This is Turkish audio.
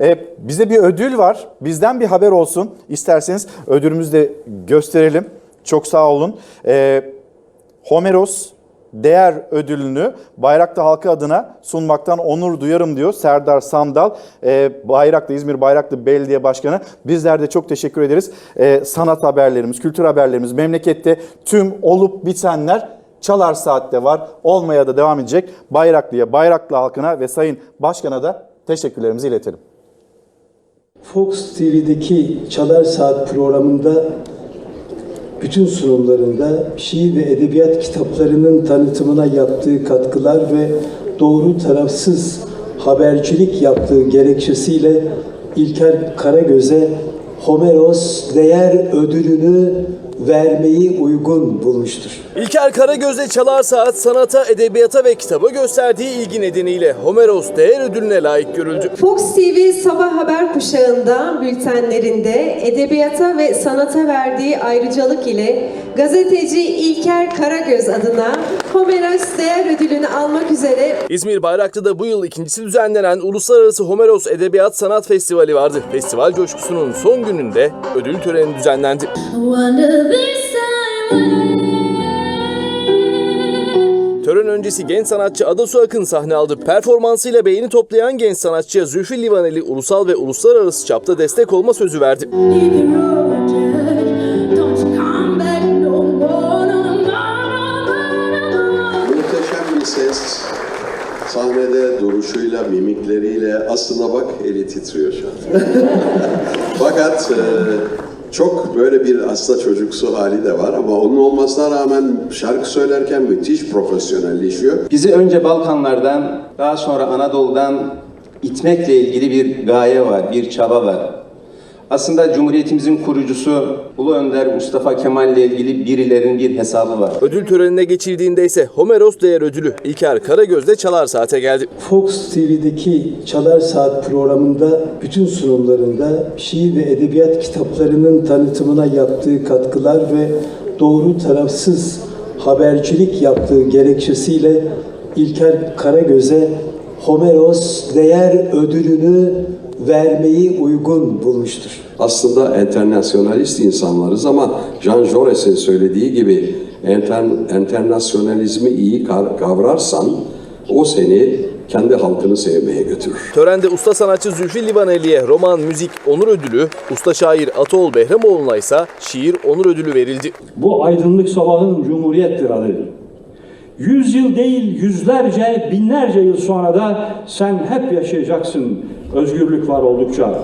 E, bize bir ödül var. Bizden bir haber olsun. İsterseniz ödülümüzü de gösterelim. Çok sağ olun. E, Homeros Değer Ödülünü Bayraklı halkı adına sunmaktan onur duyarım diyor Serdar Sandal. E, Bayraklı, İzmir Bayraklı Belediye Başkanı. Bizler de çok teşekkür ederiz. E, sanat haberlerimiz, kültür haberlerimiz, memlekette tüm olup bitenler Çalar Saat'te var. Olmaya da devam edecek. Bayraklı'ya, Bayraklı halkına ve Sayın Başkan'a da teşekkürlerimizi iletelim. Fox TV'deki Çalar Saat programında bütün sunumlarında şiir ve edebiyat kitaplarının tanıtımına yaptığı katkılar ve doğru tarafsız habercilik yaptığı gerekçesiyle İlker Karagöz'e Homeros Değer Ödülünü vermeyi uygun bulmuştur. İlker Karagöz'le Çalar Saat sanata, edebiyata ve kitaba gösterdiği ilgi nedeniyle Homeros Değer Ödülüne layık görüldü. Fox TV sabah haber kuşağında bültenlerinde edebiyata ve sanata verdiği ayrıcalık ile gazeteci İlker Karagöz adına Homeros Değer Ödülünü almak üzere İzmir Bayraklı'da bu yıl ikincisi düzenlenen Uluslararası Homeros Edebiyat Sanat Festivali vardı. Festival coşkusunun son gününde ödül töreni düzenlendi. Wonder this time Tören öncesi genç sanatçı Adasu Akın sahne aldı. Performansıyla beğeni toplayan genç sanatçıya Zülfü Livaneli ulusal ve uluslararası çapta destek olma sözü verdi. Muhteşem bir ses. Sahnede duruşuyla, mimikleriyle aslında bak eli titriyor şu an. Fakat e, çok böyle bir aslında çocuksu hali de var ama onun olmasına rağmen şarkı söylerken müthiş profesyonelleşiyor. Bizi önce Balkanlardan, daha sonra Anadolu'dan itmekle ilgili bir gaye var, bir çaba var. Aslında Cumhuriyetimizin kurucusu Ulu Önder Mustafa Kemal ile ilgili birilerinin bir hesabı var. Ödül törenine geçildiğinde ise Homeros Değer Ödülü İlker Karagöz'de Çalar Saat'e geldi. Fox TV'deki Çalar Saat programında bütün sunumlarında şiir ve edebiyat kitaplarının tanıtımına yaptığı katkılar ve doğru tarafsız habercilik yaptığı gerekçesiyle İlker Karagöz'e Homeros Değer Ödülünü vermeyi uygun bulmuştur. Aslında internasyonalist insanlarız ama Jean Jaurès'in söylediği gibi enter, internasyonalizmi iyi kavrarsan o seni kendi halkını sevmeye götürür. Törende usta sanatçı Zülfü Livaneli'ye roman, müzik, onur ödülü, usta şair Atol Behramoğlu'na ise şiir onur ödülü verildi. Bu aydınlık sabahın cumhuriyettir adı. Yüz yıl değil yüzlerce, binlerce yıl sonra da sen hep yaşayacaksın özgürlük var oldukça.